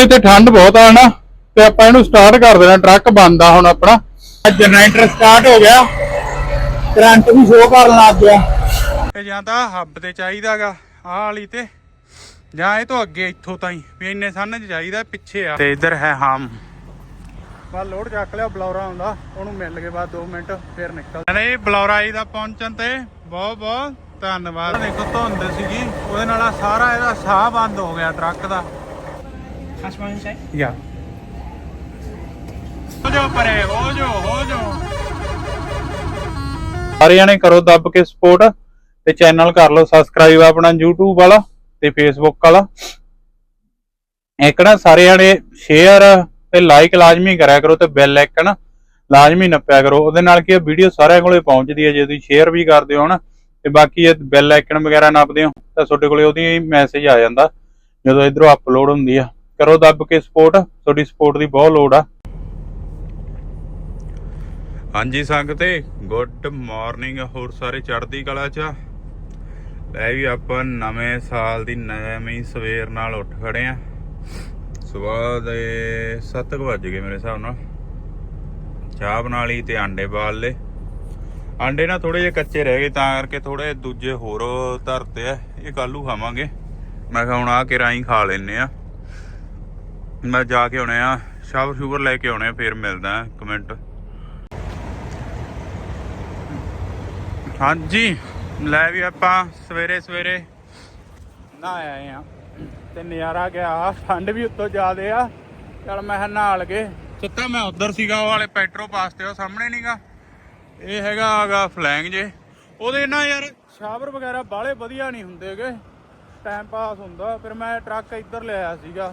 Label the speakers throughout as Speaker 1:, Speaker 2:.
Speaker 1: ਗਰਮੀ ਤੇ ਠੰਡ ਬਹੁਤ ਆ ਨਾ ਤੇ ਆਪਾਂ ਇਹਨੂੰ ਸਟਾਰਟ ਕਰ ਦੇਣਾ ਟਰੱਕ ਬੰਦ ਆ ਹੁਣ ਆਪਣਾ। ਜਨਰੇਟਰ ਸਟਾਰਟ ਹੋ ਗਿਆ। ਕਰੰਟ ਵੀ ਸ਼ੋ ਕਰਨ ਲੱਗ ਗਿਆ। ਇਹ ਜਾਂ ਤਾਂ ਹੱਬ ਤੇ ਚਾਹੀਦਾਗਾ ਆਹ ਵਾਲੀ ਤੇ। ਜਾਂ ਇਹ ਤੋਂ ਅੱਗੇ ਇੱਥੋਂ ਤਾਈਂ ਵੀ ਇੰਨੇ ਸੰਨ ਚ ਚਾਹੀਦਾ ਪਿੱਛੇ ਆ। ਤੇ ਇੱਧਰ ਹੈ ਹਮ। ਬਾ ਲੋਡ ਚੱਕ ਲਿਆ ਬਲੌਰਾ ਆਉਂਦਾ ਉਹਨੂੰ ਮਿਲ ਕੇ ਬਾਅਦ 2 ਮਿੰਟ ਫਿਰ ਨਿਕਲ। ਨਹੀਂ ਬਲੌਰਾ ਜੀ ਦਾ ਪਹੁੰਚਣ ਤੇ ਬਹੁਤ ਬਹੁਤ ਧੰਨਵਾਦ। ਦੇਖੋ ਧੁੰਦ ਸੀਗੀ ਉਹਦੇ ਨਾਲ ਸਾਰਾ ਇਹਦਾ ਸਾਹ ਬੰਦ ਹੋ ਗਿਆ ਟਰੱਕ ਦਾ। ਯਾ ਹੋ ਜੋ ਪਰੇ ਹੋ ਜੋ ਹੋ ਜੋ ਸਾਰੇ ਜਣੇ ਕਰੋ ਦੱਬ ਕੇ ਸਪੋਰਟ ਤੇ ਚੈਨਲ ਕਰ ਲਓ ਸਬਸਕ੍ਰਾਈਬ ਆਪਣਾ YouTube ਵਾਲਾ ਤੇ Facebook ਵਾਲਾ ਇੱਕ ਨਾ ਸਾਰੇ ਜਣੇ ਸ਼ੇਅਰ ਤੇ ਲਾਈਕ ਲਾਜ਼ਮੀ ਕਰਿਆ ਕਰੋ ਤੇ ਬੈਲ ਆਈਕਨ ਲਾਜ਼ਮੀ ਨੱਪਿਆ ਕਰੋ ਉਹਦੇ ਨਾਲ ਕੀ ਵੀਡੀਓ ਸਾਰਿਆਂ ਕੋਲੇ ਪਹੁੰਚਦੀ ਹੈ ਜੇ ਤੁਸੀਂ ਸ਼ੇਅਰ ਵੀ ਕਰਦੇ ਹੋ ਨਾ ਤੇ ਬਾਕੀ ਇਹ ਬੈਲ ਆਈਕਨ ਵਗੈਰਾ ਨੱਪਦੇ ਹੋ ਤਾਂ ਤੁਹਾਡੇ ਕੋਲੇ ਉਹਦੀ ਮੈਸੇਜ ਆ ਜਾਂਦਾ ਜਦੋਂ ਇਧਰੋਂ ਅਪਲੋਡ ਹੁੰਦੀ ਆ ਕਰੋ ਦੱਬ ਕੇ ਸਪੋਰਟ ਤੁਹਾਡੀ ਸਪੋਰਟ ਦੀ ਬਹੁਤ ਲੋੜ ਆ। ਹਾਂਜੀ ਸੰਗਤੇ ਗੁੱਡ ਮਾਰਨਿੰਗ ਹੋਰ ਸਾਰੇ ਚੜ੍ਹਦੀ ਕਲਾ ਚ ਆ। ਲੈ ਵੀ ਆਪਾਂ ਨਵੇਂ ਸਾਲ ਦੀ ਨਵੀਂ ਸਵੇਰ ਨਾਲ ਉੱਠ ਖੜੇ ਆ। ਸਵੇਰ ਦੇ 7 ਵੱਜ ਗਏ ਮੇਰੇ ਹਿਸਾਬ ਨਾਲ। ਚਾਹ ਬਣਾ ਲਈ ਤੇ ਆਂਡੇ ਬਾਲ ਲਏ। ਆਂਡੇ ਨਾ ਥੋੜੇ ਜਿਹੇ ਕੱਚੇ ਰਹਿ ਗਏ, ਤਾਂ ਕਰਕੇ ਥੋੜੇ ਦੂਜੇ ਹੋਰ ਧਰਤੇ ਆ, ਇਹ ਕੱਲੂ ਖਾਵਾਂਗੇ। ਮੈਂ ਕਿਹਾ ਹੁਣ ਆ ਕੇ ਰਾਈ ਖਾ ਲੈਨੇ ਆ। ਮੈਂ ਜਾ ਕੇ ਆਉਣੇ ਆ ਸ਼ਾਵਰ ਸ਼ੂਵਰ ਲੈ ਕੇ ਆਉਣੇ ਆ ਫੇਰ ਮਿਲਦਾ ਕਮੈਂਟ ਹਾਂਜੀ ਲੈ ਵੀ ਆਪਾਂ ਸਵੇਰੇ ਸਵੇਰੇ। ਨਾ ਆਏ ਆ ਤੇ ਨਜ਼ਾਰਾ ਗਿਆ ਠੰਡ ਵੀ ਉੱਤੋਂ ਜ਼ਿਆਦੇ ਆ। ਚਲ ਮੈਂ ਨਹਾ ਲਗੇ। ਸੁੱਤਾ ਮੈਂ ਉਧਰ ਸੀਗਾ ਉਹ ਵਾਲੇ ਪੈਟਰੋ ਪਾਸ ਤੇ ਉਹ ਸਾਹਮਣੇ ਨਹੀਂਗਾ ਇਹ ਹੈਗਾ ਆਗਾ ਫਲੈਂਗ ਜੇ। ਉਹਦੇ ਨਾ ਯਾਰ ਸ਼ਾਵਰ ਵਗੈਰਾ ਬਾਲੇ ਵਧੀਆ ਨਹੀਂ ਹੁੰਦੇਗੇ ਟਾਈਮ ਪਾਸ ਹੁੰਦਾ ਫਿਰ ਮੈਂ ਟਰੱਕ ਇੱਧਰ ਲਿਆਇਆ ਸੀਗਾ।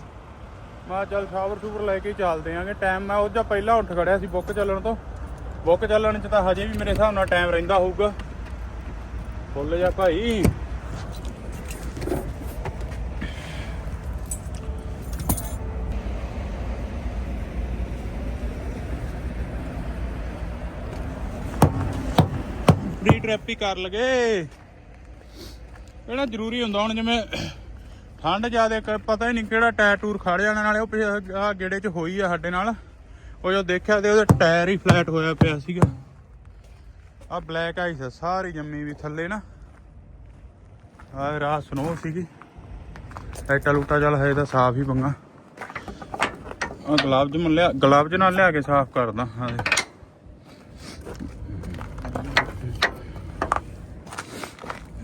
Speaker 1: ਮੈਂ ਕਿਹਾ ਚੱਲ ਸ਼ਾਵਰ ਸ਼ੂਵਰ ਲੈ ਕੇ ਹੀ ਚੱਲਦੇ ਆਂਗੇ। ਟਾਈਮ ਮੈਂ ਉਹ ਜਾਂ ਪਹਿਲਾਂ ਉੱਠ ਖੜਿਆ ਸੀ ਬੁੱਕ ਚੱਲਣ ਤੋਂ। ਬੁੱਕ ਚੱਲਣ ਚ ਤਾਂ ਹਜੇ ਵੀ ਮੇਰੇ ਹਿਸਾਬ ਨਾਲ ਟਾਈਮ ਰਹਿੰਦਾ ਹੋਊਗਾ। ਫੁੱਲ ਜਾ ਭਾਈ। ਫ੍ਰੀ ਟ੍ਰਿਪ ਹੀ ਕਰ ਲਗੇ। ਇਹੜਾ ਜ਼ਰੂਰੀ ਹੁੰਦਾ ਹੁਣ ਜਿਵੇਂ ਠੰਡ ਜ਼ਿਆਦੇ ਪਤਾ ਹੀ ਨਹੀਂ ਕਿਹੜਾ ਟਾਇਰ ਟੂਰ ਖੜ ਜਾਣ, ਨਾਲੇ ਉਹ ਆ ਗੇੜੇ 'ਚ ਹੋਈ ਆ ਸਾਡੇ ਨਾਲ। ਉਹ ਜੋ ਦੇਖਿਆ ਤੇ ਉਹਦਾ ਟਾਇਰ ਹੀ ਫਲੈਟ ਹੋਇਆ ਪਿਆ ਸੀਗਾ। ਆ ਬਲੈਕ ਆਈਸ ਸਾਰੀ ਜੰਮੀ ਵੀ ਥੱਲੇ ਨਾ। ਆ ਰਾਤ ਸਨੋ ਸੀਗੀ। ਐਟਾ ਲੂਟਾ ਚੱਲ ਹੈ ਤਾਂ ਸਾਫ਼ ਹੀ ਪੰਗਾ। ਆ ਗਲਾਬ ਜ ਲਿਆ, ਗਲਾਬ ਨਾਲ ਲਿਆ ਕੇ ਸਾਫ਼ ਕਰਦਾ ਹਾਂ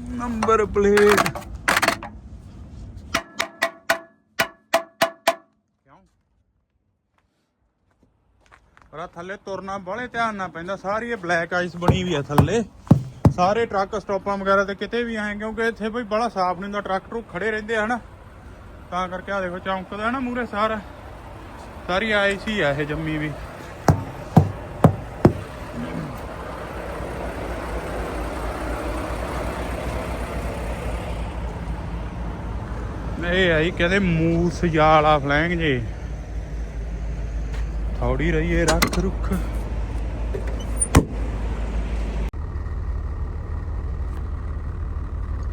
Speaker 1: ਨੰਬਰ ਪਲੇਟ। ਪਰ ਥੱਲੇ ਤੁਰਨਾ ਬੜੇ ਧਿਆਨ ਨਾਲ ਪੈਂਦਾ, ਸਾਰੀ ਇਹ ਬਲੈਕ ਆਈਸ ਬਣੀ ਵੀ ਆ ਥੱਲੇ। ਸਾਰੇ ਟਰੱਕ ਸਟਾਪਾਂ ਵਗੈਰਾ ਤੇ ਕਿਤੇ ਵੀ ਆਏ, ਕਿਉਂਕਿ ਇੱਥੇ ਬਈ ਬੜਾ ਸਾਫ਼ ਨਹੀਂ ਹੁੰਦਾ, ਟਰੱਕ ਟਰੁੱਕ ਖੜੇ ਰਹਿੰਦੇ ਆ, ਹਨਾ? ਤਾਂ ਕਰਕੇ ਆ ਦੇਖੋ, ਚੌਂਕਦਾ ਨਾ ਮੂਰੇ ਸਾਰਾ। ਸਾਰੀ ਆਈਸ ਹੀ ਆ ਇਹ ਜੰਮੀ ਵੀ। ਇਹ ਆਈ ਕਹਿੰਦੇ ਮੂਸ ਜਾਲਾ ਫਲੈਂਗ ਜੇ। ਥੋੜੀ ਰਹੀਏ ਰੱਖ ਰੁੱਖ।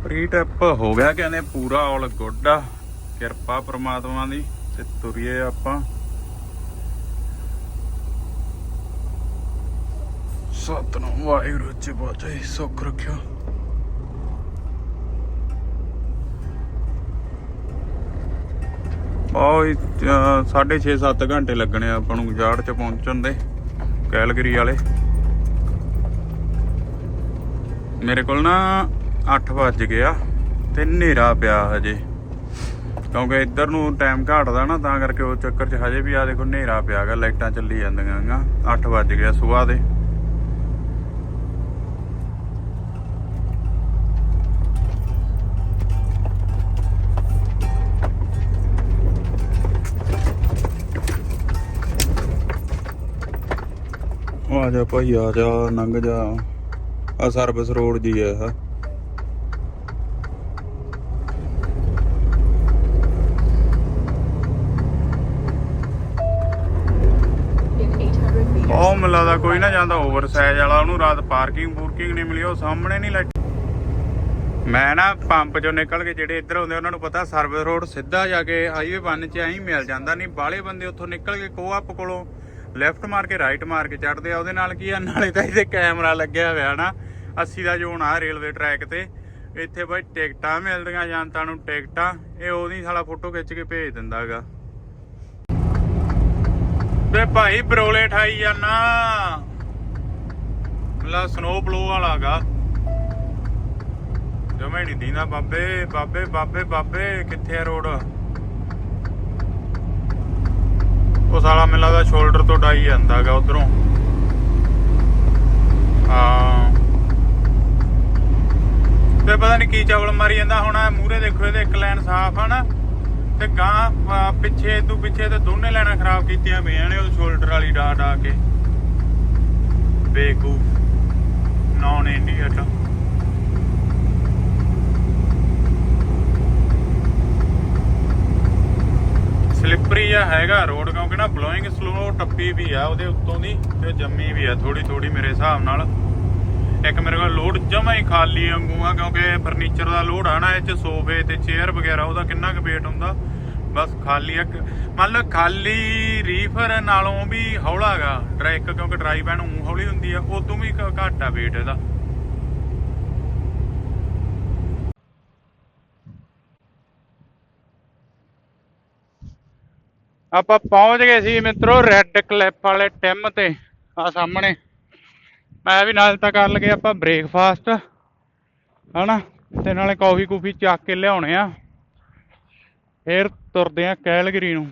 Speaker 1: ਪ੍ਰੀ ਹੋ ਗਿਆ ਕਹਿੰਦੇ ਪੂਰਾ ਆਲ ਗੁੱਡ ਆ। ਕਿਰਪਾ ਪ੍ਰਮਾਤਮਾ ਦੀ, ਤੇ ਤੁਰੀਏ ਆਪਾਂ। ਸਤਨਾਮ, ਵਾਹਿਗੁਰੂ ਜੀ ਬਾਜੇ ਸੁੱਖ ਰੱਖਿਓ। ਉਹ 6.5 7 ਘੰਟੇ ਲੱਗਣੇ ਆ ਆਪਾਂ ਨੂੰ ਜਾੜ ਚ ਪਹੁੰਚਣ ਦੇ, ਕੈਲਗਰੀ ਵਾਲੇ। ਮੇਰੇ ਕੋਲ ਨਾ 8 ਵੱਜ ਗਿਆ ਤੇ ਹਨੇਰਾ ਪਿਆ ਹਜੇ। ਕਿਉਂਕਿ ਇੱਧਰ ਨੂੰ ਟਾਈਮ ਘਾਟਦਾ ਨਾ, ਤਾਂ ਕਰਕੇ ਉਹ ਚੱਕਰ 'ਚ ਹਜੇ ਵੀ ਆ ਦੇਖੋ ਹਨੇਰਾ ਪਿਆਗਾ ਲਾਈਟਾਂ ਚੱਲੀ ਜਾਂਦੀਆਂ ਗਾ 8 ਵੱਜ ਗਿਆ ਸਵੇਰ ਦੇ। ਜਾ ਭਾਈ, ਆ ਜਾ, ਲੰਘ ਜਾ ਆ ਸਰਵਿਸ ਰੋਡ ਜੀ ਆ
Speaker 2: In 800 meters.
Speaker 1: ਉਹ ਮੈਨੂੰ ਲੱਗਦਾ ਕੋਈ ਨਾ ਜਾਂਦਾ ਓਵਰ ਸਾਈਜ਼ ਵਾਲਾ, ਉਹਨੂੰ ਰਾਤ ਪਾਰਕਿੰਗ ਪੂਰਕਿੰਗ ਨਹੀਂ ਮਿਲੀ, ਉਹ ਸਾਹਮਣੇ ਨਹੀਂ ਲੱਗ ਮੈਂ ਨਾ ਪੰਪ ਚੋਂ ਨਿਕਲ ਕੇ ਜਿਹੜੇ ਇੱਧਰ ਆਉਂਦੇ ਉਹਨਾਂ ਨੂੰ ਪਤਾ, ਸਰਵਿਸ ਰੋਡ ਸਿੱਧਾ ਜਾ ਕੇ ਹਾਈਵੇ 1 ਚ ਐਂ ਮਿਲ ਜਾਂਦਾ, ਨਹੀਂ, ਬਾਹਲੇ ਬੰਦੇ ਉੱਥੋਂ ਨਿਕਲ ਕੇ ਕੋਆਪ ਕੋਲੋਂ ਲੈਫਟ ਮਾਰ ਕੇ ਰਾਈਟ ਮਾਰ ਕੇ ਚੜਦੇ ਆ, ਉਹਦੇ ਨਾਲ ਕੀ ਆ, ਨਾਲੇ ਤਾਂ ਇਹਦੇ ਕੈਮਰਾ ਲੱਗਿਆ ਹੋਇਆ ਨਾ 80 ਦਾ ਜ਼ੋਨ ਆ ਰੇਲਵੇ ਟਰੈਕ ਤੇ। ਇੱਥੇ ਬਾਈ ਟਿਕਟਾਂ ਮਿਲਦੀਆਂ, ਜਨਤਾ ਨੂੰ ਟਿਕਟਾਂ, ਇਹ ਉਹਦੀ ਸਾਲਾ ਫੋਟੋ ਖਿੱਚ ਕੇ ਭੇਜ ਦਿੰਦਾਗਾ ਵੇ ਭਾਈ ਬਰੋਲੇ ਠਾਈ ਜਾਨਾ। ਲਾ ਸਨੋ ਬਲੋ ਵਾਲਾਗਾ ਜਮੇ ਨਹੀਂ ਦੀਨਾ, ਬਾਬੇ ਬਾਬੇ ਬਾਬੇ ਬਾਬੇ, ਕਿੱਥੇ ਆ ਰੋਡ ਉਹ ਸਾਲਾ ਮੈਨੂੰ ਲੱਗਦਾ ਸ਼ੋਲਡਰ ਤੋਂ ਡਾਈ ਜਾਂਦਾਗਾ ਉਧਰੋਂ। ਹਾਂ। ਤੇ ਪਤਾ ਨਹੀਂ ਕੀ ਚਾਵਲ ਮਾਰੀ ਜਾਂਦਾ, ਹੁਣ ਮੂਰੇ ਦੇਖੋ ਇਹਦੇ ਇੱਕ ਲਾਈਨ ਸਾਫ਼ ਆ ਨਾ, ਤੇ ਗਾਂ ਪਿੱਛੇ ਤੋਂ ਪਿੱਛੇ ਤੇ ਦੋਨੇ ਲਾਈਨਾਂ ਖਰਾਬ ਕੀਤੀਆਂ ਪਈਆਂ ਨੇ ਉਹ ਸ਼ੋਲਡਰ ਵਾਲੀ ਡਾ ਡਾ ਕੇ। ਬੇਕੂਫ। ਨੌਨ ਇੰਡੀਆ ਸਲਿੱਪਰੀ ਜਿਹਾ ਹੈਗਾ, ਰੋਡ ਕਿਉਂਕਿ ਨਾ ਬਲੋਇੰਗ ਸਲੋ ਟੱਪੀ ਵੀ ਆ ਉਹਦੇ ਉੱਤੋਂ ਦੀ ਤੇ ਜੰਮੀ ਵੀ ਆ ਥੋੜੀ ਥੋੜੀ ਮੇਰੇ ਹਿਸਾਬ ਨਾਲ। ਇੱਕ ਮੇਰੇ ਕੋਲ ਲੋਡ ਜਮਾ ਹੀ ਖਾਲੀ ਵਾਂਗੂ ਆ, ਕਿਉਂਕਿ ਫਰਨੀਚਰ ਦਾ ਲੋਡ ਆ ਨਾ, ਇਹ ਚ ਸੋਫੇ ਤੇ ਚੇਅਰ ਵਗੈਰਾ, ਉਹਦਾ ਕਿੰਨਾ ਕੁ ਵੇਟ ਹੁੰਦਾ? ਬਸ ਖਾਲੀ ਇੱਕ, ਮੰਨ ਲਓ ਖਾਲੀ ਰੀਫਰ ਨਾਲੋਂ ਵੀ ਹੌਲਾਗਾ ਟਰੈਕ ਕਿਉਂਕਿ ਡਰਾਈਵ ਐਨ ਹੌਲੀ ਹੁੰਦੀ ਆ, ਉਦੋਂ ਵੀ ਘੱਟ ਆ ਵੇਟ ਇਹਦਾ। ਆਪਾਂ ਪਹੁੰਚ ਗਏ ਸੀ ਮਿੱਤਰੋ ਰੈੱਡ ਕਲਿੱਪ ਵਾਲੇ ਟਿਮ ਤੇ ਆ ਸਾਹਮਣੇ। ਮੈਂ ਵੀ ਨਾਲ ਤਾਂ ਕਰ ਲਗੇ ਆਪਾਂ ਬ੍ਰੇਕਫਾਸਟ ਹਨਾ? ਤੇ ਨਾਲੇ ਕੌਫੀ ਕੂਫੀ ਚੱਕ ਕੇ ਲਿਆਉਣੇ ਆ। ਫੇਰ ਤੁਰਦੇ ਆ ਕੈਲਗਰੀ ਨੂੰ।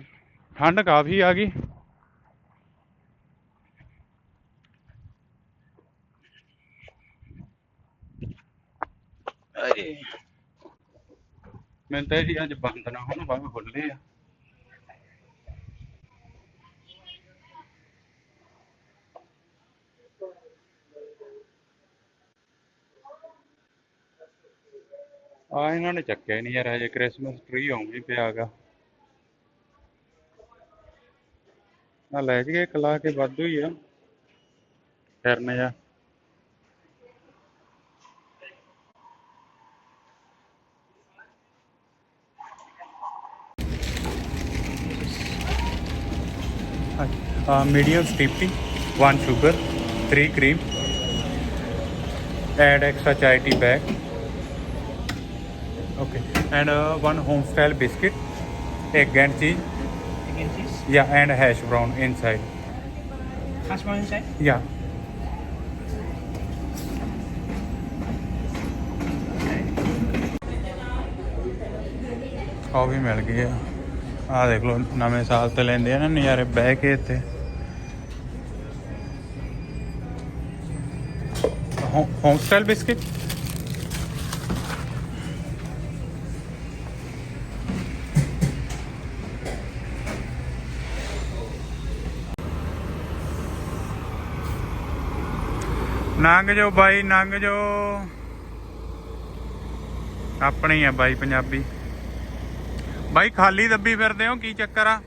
Speaker 1: ਠੰਡ ਕਾਫੀ ਆ ਗਈ। ਅਰੇ ਮੈਂ ਤਾਂ ਜੀ ਅੱਜ ਬੰਦ ਨਾ ਹੋਣ ਬਾਅਦ ਖੁੱਲੇ ਆ। ਆ ਇਹਨਾਂ ਨੇ ਚੱਕਿਆ ਹੀ ਨਹੀਂ ਯਾਰ ਹਜੇ ਕ੍ਰਿਸਮਸ ਟਰੀ ਆਉਂਦੀ ਪਿਆਗਾ ਆ ਲੈ ਜਗੇ ਕਲਾ ਕੇ ਵਾਧੂ ਹੀ ਆ ਫਿਰਨ ਜਾ uh, medium steep tea, one sugar, three cream, add extra chai tea bag. Okay, and uh, one home style biscuit, egg and cheese.
Speaker 3: Again, cheese.
Speaker 1: Yeah, and hash brown inside.
Speaker 3: Hash brown inside.
Speaker 1: Yeah. ਉਹ ਵੀ ਮਿਲ ਗਈ ਆ ਆ ਦੇਖ ਲਓ ਨਵੇਂ ਸਾਲ ਤੇ ਲੈਂਦੇ ਆ ਨਾ ਨਜ਼ਾਰੇ ਬਹਿ ਕੇ ਇੱਥੇ ਹੋਮ ਸਟਾਈਲ ਬਿਸਕਿਟ ਨੰਗ ਜੋ ਬਾਈ, ਨੰਗ ਜੋ। ਆਪਣੇ ਆ ਬਾਈ ਪੰਜਾਬੀ। ਬਾਈ ਖਾਲੀ ਦੱਬੀ ਫਿਰਦੇ ਹੋ, ਕੀ ਚੱਕਰ ਆ?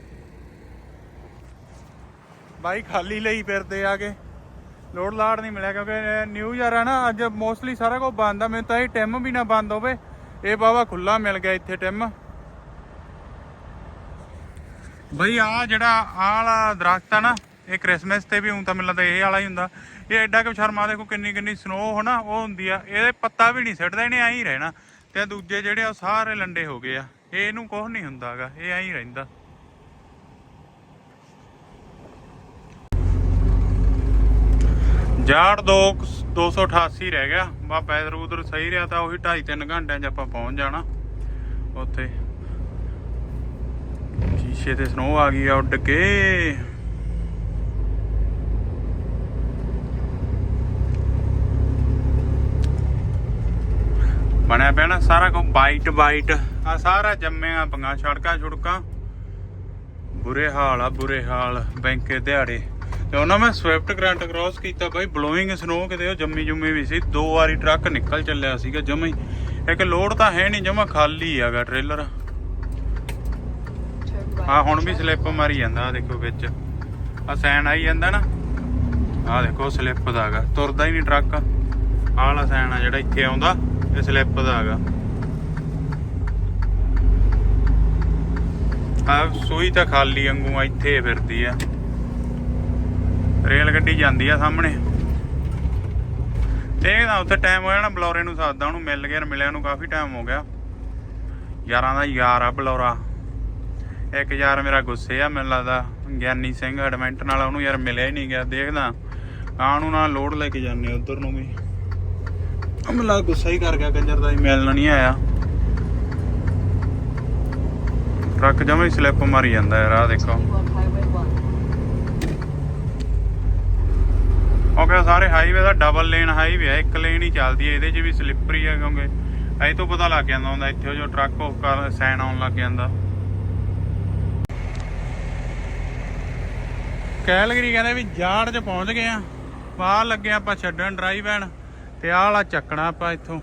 Speaker 1: ਬਾਈ ਖਾਲੀ ਲਈ ਫਿਰਦੇ ਆਗੇ। ਲੋਡ ਲਾੜ ਨਹੀਂ ਮਿਲਿਆ ਕਿਉਂਕਿ ਨਿਊ ਇਅਰ ਆ ਨਾ, ਅੱਜ ਮੋਸਟਲੀ ਸਾਰਾ ਕੁਝ ਬੰਦ ਆ। ਮੈਨੂੰ ਤਾਂ ਇਹ ਟਿਮ ਵੀ ਨਾ ਬੰਦ ਹੋਵੇ। ਇਹ ਬਾਵਾ ਖੁੱਲਾ ਮਿਲ ਗਿਆ ਇੱਥੇ ਟਿਮ। ਬਈ ਆ ਜਿਹੜਾ ਆਹ ਵਾਲਾ ਦਰਖਤ ਆ ਨਾ ਇਹ ਕ੍ਰਿਸਮਸ ਤੇ ਵੀ ਹੁਣ ਤਾਂ ਮੈਨੂੰ ਲੱਗਦਾ ਇਹ ਵਾਲਾ ਹੀ ਹੁੰਦਾ। ਇਹ ਐਡਾ ਕਿ ਸ਼ਰਮਾ ਦੇਖੋ ਕਿੰਨੀ ਕਿੰਨੀ ਸਨੋ ਹਨਾ, ਉਹ ਹੁੰਦੀ ਆ। ਇਹਦੇ ਪੱਤਾ ਵੀ ਨਹੀਂ ਸਿੱਟਦਾ, ਇਹਨੇ ਐਂ ਹੀ ਰਹਿਣਾ। ਤੇ ਦੂਜੇ ਜਿਹੜੇ ਆ, ਉਹ ਸਾਰੇ ਲੰਡੇ ਹੋ ਗਏ ਆ। ਇਹ ਇਹਨੂੰ ਕੁਝ ਨਹੀਂ ਹੁੰਦਾਗਾ ਇਹ ਐਂ ਹੀ ਰਹਿੰਦਾ। ਜਾੜ 2 288 ਰਹਿ ਗਿਆ। ਬਾ ਪੈਦਰ ਉਧਰ ਸਹੀ ਰਿਹਾ ਤਾਂ ਉਹੀ 2.5 3 ਘੰਟਿਆਂ 'ਚ ਆਪਾਂ ਪਹੁੰਚ ਜਾਣਾ। ਉੱਥੇ। ਸ਼ੀਸ਼ੇ ਤੇ ਸਨੋ ਆ ਗਈ ਆ ਉੱਡ ਕੇ। ਬਣਿਆ ਪੈਣਾ ਸਾਰਾ ਕੁਝ ਵਾਈਟ ਵਾਈਟ ਆ ਸਾਰਾ ਜੰਮਿਆ ਪੰਗਾ ਸੜਕਾਂ ਛੁੜਕਾਂ ਬੁਰੇ ਹਾਲ ਆ, ਬੁਰੇ ਹਾਲ, ਬੈਂਕੇ ਦਿਹਾੜੇ। ਤੇ ਉਹਨਾਂ ਮੈਂ ਸਵਿਫਟ ਕਰੰਟ ਕ੍ਰਾਸ ਕੀਤਾ ਬਾਈ ਬਲੋਇੰਗ ਸਨੋ ਕਿਤੇ, ਉਹ ਜੰਮੀ ਜੁੰਮੀ ਵੀ ਸੀ। ਦੋ ਵਾਰੀ ਟਰੱਕ ਨਿਕਲ ਚੱਲਿਆ ਸੀਗਾ ਜਮਾ ਹੀ। ਇੱਕ ਲੋਡ ਤਾਂ ਹੈ ਨਹੀਂ ਜਮਾ ਖਾਲੀ ਹੈਗਾ ਟ੍ਰੇਲਰ
Speaker 2: Turn
Speaker 1: ਆ ਹੁਣ ਵੀ ਸਲਿੱਪ ਮਾਰੀ ਜਾਂਦਾ ਆ ਦੇਖੋ ਵਿੱਚ। ਆ ਸੈਨ ਆਈ ਜਾਂਦਾ ਨਾ। ਆ ਦੇਖੋ ਸਲਿੱਪ ਦਾਗਾ ਤੁਰਦਾ ਹੀ ਨਹੀਂ ਟਰੱਕ ਆਹ ਵਾਲਾ ਸੈਨ ਆ ਜਿਹੜਾ ਇੱਥੇ ਆਉਂਦਾ। ਇਹ ਸਲਿੱਪ ਦਾ ਹੈਗਾ। ਆ ਸੂਈ ਤਾਂ ਖਾਲੀ ਵਾਂਗੂ ਇੱਥੇ ਫਿਰਦੀ ਆ। ਰੇਲ ਗੱਡੀ ਜਾਂਦੀ ਆ ਸਾਹਮਣੇ। ਦੇਖਦਾ ਉੱਥੇ ਟਾਈਮ ਹੋਇਆ ਨਾ, ਬਲੌਰੇ ਨੂੰ ਸਾਦਾ ਉਹਨੂੰ ਮਿਲ ਗਿਆ ਮਿਲਿਆ ਨੂੰ ਕਾਫੀ ਟਾਈਮ ਹੋ ਗਿਆ। ਯਾਰਾਂ ਦਾ ਯਾਰ ਆ ਬਲੌਰਾ। ਇੱਕ ਯਾਰ ਮੇਰਾ ਗੁੱਸੇ ਆ, ਮੈਨੂੰ ਲੱਗਦਾ ਗਿਆਨੀ ਸਿੰਘ ਐਡਮੈਂਟ ਨਾਲ ਉਹਨੂੰ ਯਾਰ ਮਿਲਿਆ ਹੀ ਨਹੀਂ ਗਿਆ। ਦੇਖਦਾ ਆਂ ਨੂੰ ਨਾਲ ਲੋਡ ਲੈ ਕੇ ਜਾਂਦੇ ਉਧਰ ਨੂੰ ਵੀ। ਮੈਨੂੰ ਲੱਗਦਾ ਗੁੱਸਾ ਹੀ ਕਰ ਗਿਆ, ਕੰਜਰ ਦਾ ਹੀ ਮਿਲਣ ਨਹੀਂ ਆਇਆ। ਟਰੱਕ ਜਮਾ ਸਲਿੱਪ ਮਾਰੀ ਜਾਂਦਾ ਯਾਰ ਆ ਦੇਖੋ।
Speaker 2: On Highway 1.
Speaker 1: ਕਿਉਂਕਿ ਸਾਰੇ ਹਾਈਵੇ ਦਾ ਡਬਲ ਲੇਨ ਹਾਈਵੇ ਆ, ਇੱਕ ਲੇਨ ਹੀ ਚੱਲਦੀ ਹੈ ਇਹਦੇ 'ਚ ਵੀ ਸਲਿੱਪਰੀ ਆ ਕਿਉਂਕਿ ਐ ਤੋਂ ਪਤਾ ਲੱਗ ਜਾਂਦਾ ਹੁੰਦਾ, ਇੱਥੇ ਜੋ ਟਰੱਕ ਉਹ ਕਰ ਸੈਨ ਆਉਣ ਲੱਗ ਜਾਂਦਾ। ਕੈਲਗਰੀ ਕਹਿੰਦੇ ਵੀ ਜਾੜ 'ਚ ਪਹੁੰਚ ਗਏ ਆ, ਬਾਹਰ ਲੱਗੇ ਆਪਾਂ ਛੱਡਣ ਡਰਾਈਵ ਐਨ ਤੇ ਆਹ ਵਾਲਾ ਚੱਕਣਾ ਆਪਾਂ ਇੱਥੋਂ।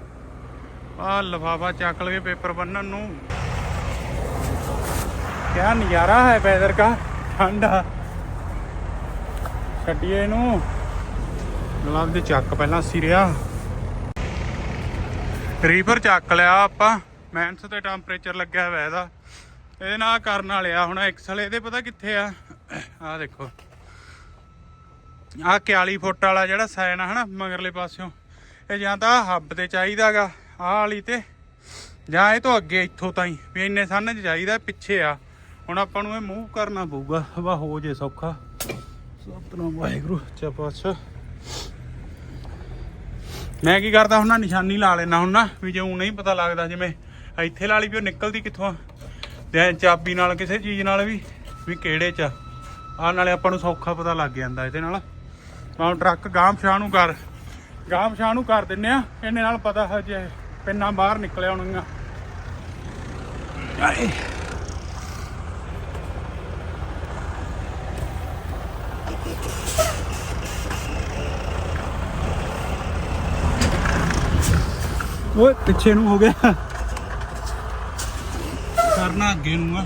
Speaker 1: ਆਹ ਲਫਾਫਾ ਚੱਕ ਲਗੇ ਪੇਪਰ ਬੰਨਣ ਨੂੰ। ਕਿਆ ਨਜ਼ਾਰਾ ਹੈ ਵੈਦਰ ਦਾ, ਠੰਡਾ ਛੱਡੀਏ ਇਹਨੂੰ। ਗਲਵ ਦੇ ਚੱਕ ਪਹਿਲਾਂ ਸਿਰਿਆ। ਰੀਫਰ ਚੱਕ ਲਿਆ ਆਪਾਂ। ਮੈਂਸ ਤੇ ਟੈਂਪਰੇਚਰ ਲੱਗਿਆ ਹੋਇਆ ਇਹਦਾ। ਇਹਦੇ ਨਾਲ ਕਰਨ ਵਾਲਿਆ ਹੁਣ ਐਕਸਲ ਇਹਦੇ ਪਤਾ ਕਿੱਥੇ ਆ? ਆਹ ਦੇਖੋ। ਆਹ 41 ਫੁੱਟ ਵਾਲਾ ਜਿਹੜਾ ਸਾਇਨ ਆ ਹਨਾ, ਮਗਰਲੇ ਪਾਸਿਓਂ। ਇਹ ਜਾਂ ਤਾਂ ਹੱਬ ਤੇ ਚਾਹੀਦਾਗਾ, ਆਹ ਵਾਲੀ ਤੇ। ਜਾਂ ਇਹ ਤੋਂ ਅੱਗੇ ਇੱਥੋਂ ਤਾਈਂ, ਵੀ ਇੰਨੇ ਸੰਨ ਚ ਚਾਹੀਦਾ ਪਿੱਛੇ ਆ। ਹੁਣ ਆਪਾਂ ਨੂੰ ਇਹ ਮੂਵ ਕਰਨਾ ਪਊਗਾ। ਵਾ ਹੋ ਜੇ ਸੌਖਾ। ਸਤਨਾਮ ਵਾਹਿਗੁਰੂ ਚਪਾਛ ਮੈਂ ਕੀ ਕਰਦਾ ਹੁਣ ਨਿਸ਼ਾਨੀ ਲਾ ਲੈਣਾ ਹੁੰਨਾ, ਵੀ ਜੇ ਉਹ ਨਹੀਂ ਪਤਾ ਲੱਗਦਾ ਜਿਵੇਂ ਇੱਥੇ ਲਾ ਲਈ ਵੀ ਉਹ ਨਿਕਲਦੀ ਕਿੱਥੋਂ ਆ। ਤੇ ਚਾਬੀ ਨਾਲ, ਕਿਸੇ ਚੀਜ਼ ਨਾਲ ਵੀ ਵੀ ਕਿਹੜੇ ਚ ਆ। ਨਾਲੇ ਆਪਾਂ ਨੂੰ ਸੌਖਾ ਪਤਾ ਲੱਗ ਜਾਂਦਾ ਇਹਦੇ ਨਾਲ। ਹੁਣ ਟਰੱਕ ਗਾਂਵ ਸ਼ਾਹ ਨੂੰ ਕਰ। ਗਾਂਵ ਸ਼ਾਹ ਨੂੰ ਕਰ ਦਿੰਨੇ ਆ। ਇਹਨੇ ਨਾਲ ਪਤਾ ਹਜੇ ਪਿੰਨਾ ਬਾਹਰ ਨਿਕਲਿਆ ਹੋਣਗੀਆਂ ਆਏ ਓਏ ਪਿੱਛੇ ਨੂੰ ਹੋ ਗਿਆ। ਕਰਨਾ ਅੱਗੇ ਨੂੰ ਆ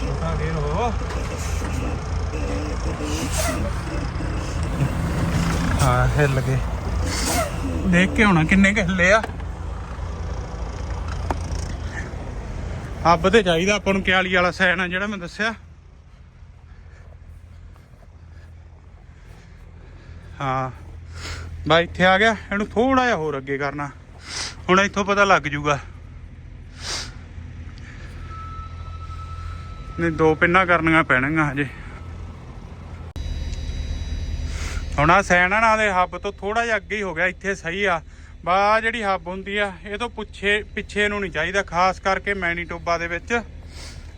Speaker 1: ਛੋਟਾ ਗੇਰ ਹੋ ਹਾਂ ਹਿੱਲ ਗਏ। ਦੇਖ ਕੇ ਹੋਣਾ ਕਿੰਨੇ ਕੁ ਹਿੱਲੇ ਆ। ਹੱਬ ਤੇ ਚਾਹੀਦਾ ਆਪਾਂ ਨੂੰ ਕਿਆਲੀ ਵਾਲਾ ਸੈਨ ਆ ਜਿਹੜਾ ਮੈਂ ਦੱਸਿਆ। ਹਾਂ ਬਾ ਇੱਥੇ ਆ ਗਿਆ, ਇਹਨੂੰ ਥੋੜਾ ਜਿਹਾ ਹੋਰ ਅੱਗੇ ਕਰਨਾ। ਹੁਣ ਇੱਥੋਂ ਪਤਾ ਲੱਗ ਜੂਗਾ। ਨੇ ਦੋ ਪਿੰਨਾਂ ਕਰਨੀਆਂ ਪੈਣਗੀਆਂ ਹਜੇ। ਹੁਣ ਆ ਸੈਨਾ ਨਾਲ ਦੇ ਹੱਬ ਤੋਂ ਥੋੜਾ ਜਿਹਾ ਅੱਗੇ ਹੀ ਹੋ ਗਿਆ, ਇੱਥੇ ਸਹੀ ਆ। ਬਾ ਜਿਹੜੀ ਹੱਬ ਹੁੰਦੀ ਆ, ਇਹ ਤੋਂ ਪੁੱਛੇ, ਪਿੱਛੇ ਨੂੰ ਨਹੀਂ ਚਾਹੀਦਾ, ਖਾਸ ਕਰਕੇ ਮੈਨੀਟੋਬਾ ਦੇ ਵਿੱਚ।